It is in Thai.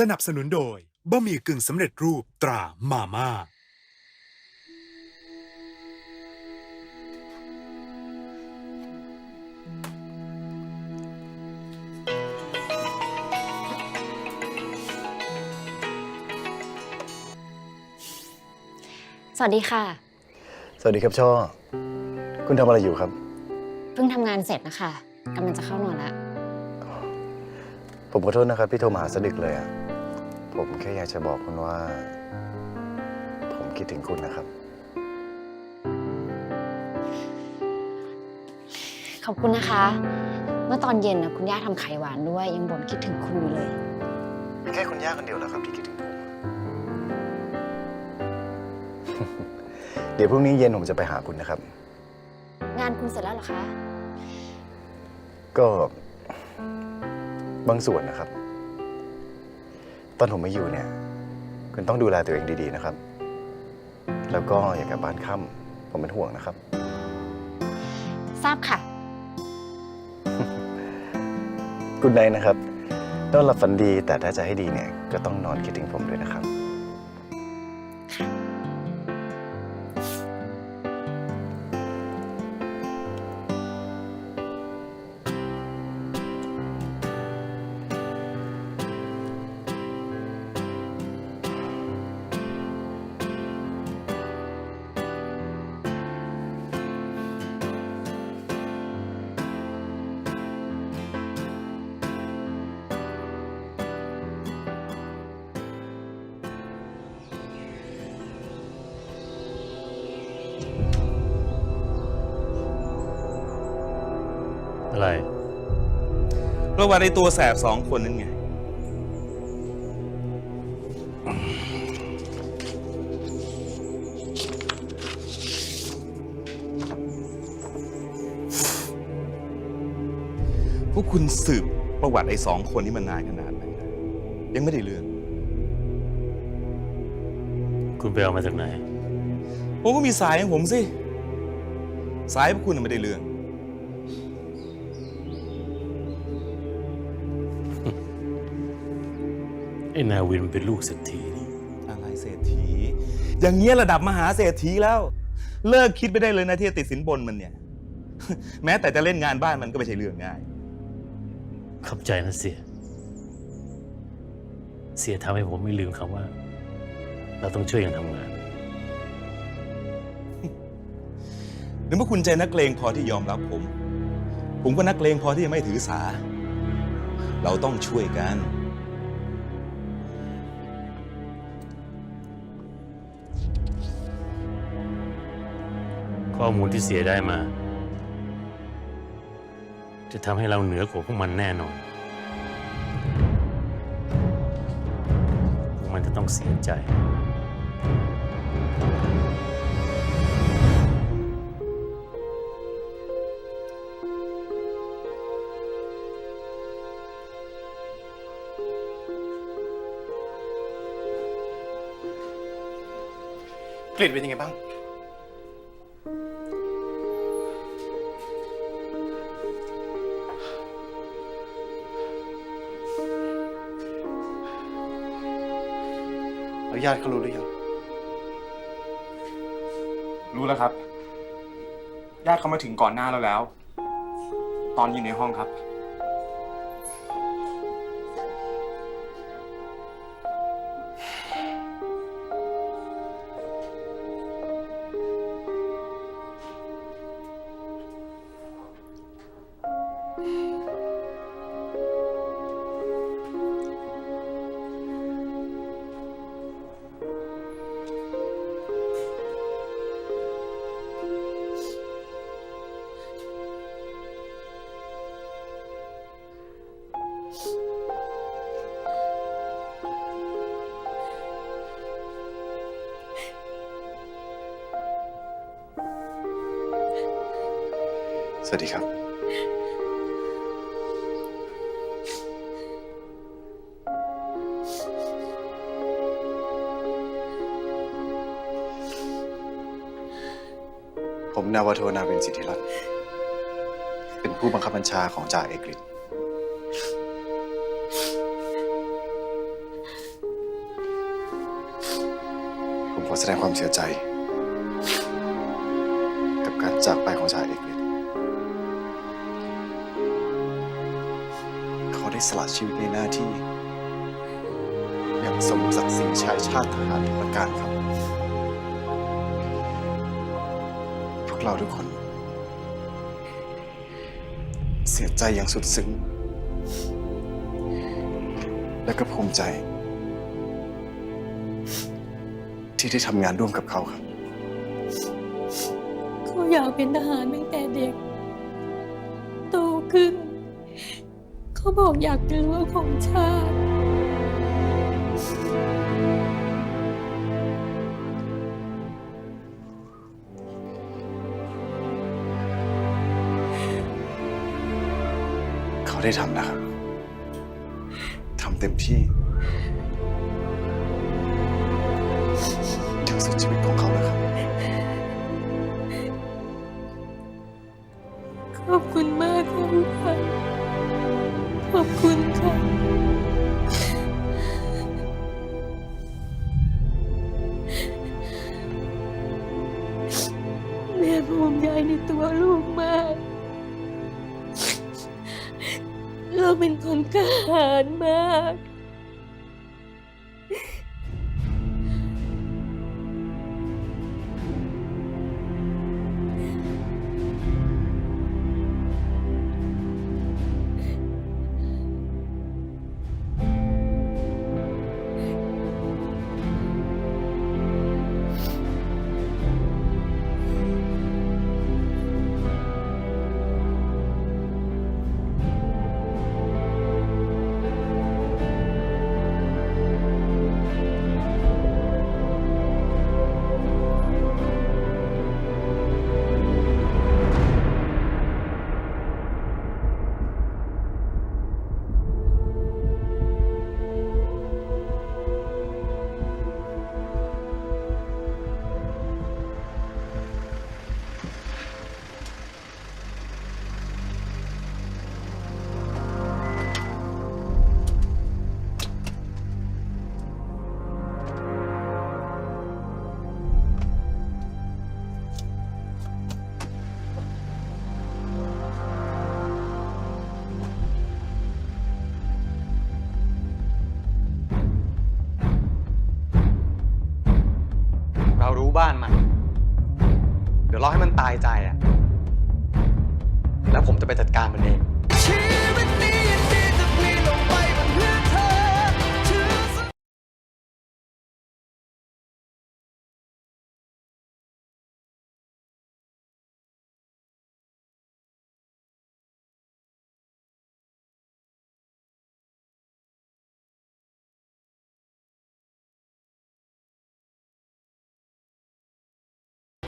สนับสนุนโดยบะหมี่กึ่งสำเร็จรูปตรามาม่า สวัสดีค่ะ สวัสดีครับช่อ คุณทำอะไรอยู่ครับ เพิ่งทำงานเสร็จนะคะกำลังจะเข้านอนละ ผมขอโทษนะครับที่โทรมาหาสะดึกเลยอะ ผมแค่อยากจะบอกคุณว่า ผมคิดถึงคุณนะครับ ขอบคุณนะคะ เมื่อตอนเย็นนะคุณย่าทำไข่หวานด้วย ยังบ่นคิดถึงคุณอยู่เลยแค่คุณย่าคนเดียวแล้วครับที่คิดถึงผม เดี๋ยวพรุ่งนี้เย็นผมจะไปหาคุณนะครับ งานคุณเสร็จแล้วเหรอคะ ก็บางส่วนนะครับต อนผมไม่อยู่เนี่ย คุณต้องดูแลตัวเองดีๆนะครับ แล้วก็อย่ากลับบ้านค่ำผมเป็นห่วงนะครับ ทราบค่ะกุณไนนะครับนอนหลับฝันดีแต่ถ้าจะให้ดีเนี่ย ก็ต้องนอนคิดถึงผมด้วยนะครับ อะไรประวัติไอ้ตัวแสบสองคนนั้นไง พวกคุณสืบประวัติไอ้สองคนนี้มานานขนาดไหนแล้วยังไม่ได้เรื่อง คุณไปเอามาจากไหน ผมก็มีสายของผมสิ สายพวกคุณน่ะไม่ได้เรื่อง ไอ้นาวินมันเป็นลูกเศรษฐีนี่อะไรเศรษฐี อย่างเงี้ยระดับมหาเศรษฐีแล้ว เลิกคิดไปได้เลยนะที่จะติดสินบนมันเนี่ย แม้แต่จะเล่นงานบ้านมันก็ไม่ใช่เรื่องง่าย ขอบใจนะเสีย เสียทำให้ผมไม่ลืมคำว่า เราต้องช่วยกันทำงาน หรือว่าคุณใจนักเลงพอที่ยอมรับผม ผมก็นักเลงพอที่จะไม่ถือสา เราต้องช่วยกัน ข้อมูลที่เสียได้มา จะทำให้เราเหนือกว่าพวกมันแน่นอน พวกมันจะต้องเสียใจ กลิ่นเป็นยังไงบ้าง ญาติเขารู้หรือยัง รู้แล้วครับ ญาติเขามาถึงก่อนหน้าเราแล้ว ตอนอยู่ในห้องครับ วัสดีครับผมนาวโทนาเวินสิทธิรัตน์เป็นผู้บังคับบัญชาของจ่าเอกฤทธิ์ผมขอแสดงความเสียใจ ได้สละชีวิตในหน้าที่ อย่างสมศักดิ์ศรีชายชาติทหารทุกประการครับ พวกเราทุกคน เสียใจอย่างสุดซึ้ง และก็ภูมิใจ ที่ได้ทำงานร่วมกับเขาครับ เขาอยากเป็นทหารตั้งแต่เด็ก โตขึ้น เขาบอกอยากเป็นรั้วของชาติ เขาได้ทำนะครับ ทำเต็มที่อย่างสุดชีวิตของเขา เราเป็นคนกาหาญมาก เรารู้บ้านมัน เดี๋ยวรอให้มันตายใจอะแล้วผมจะไปจัดการมันเอง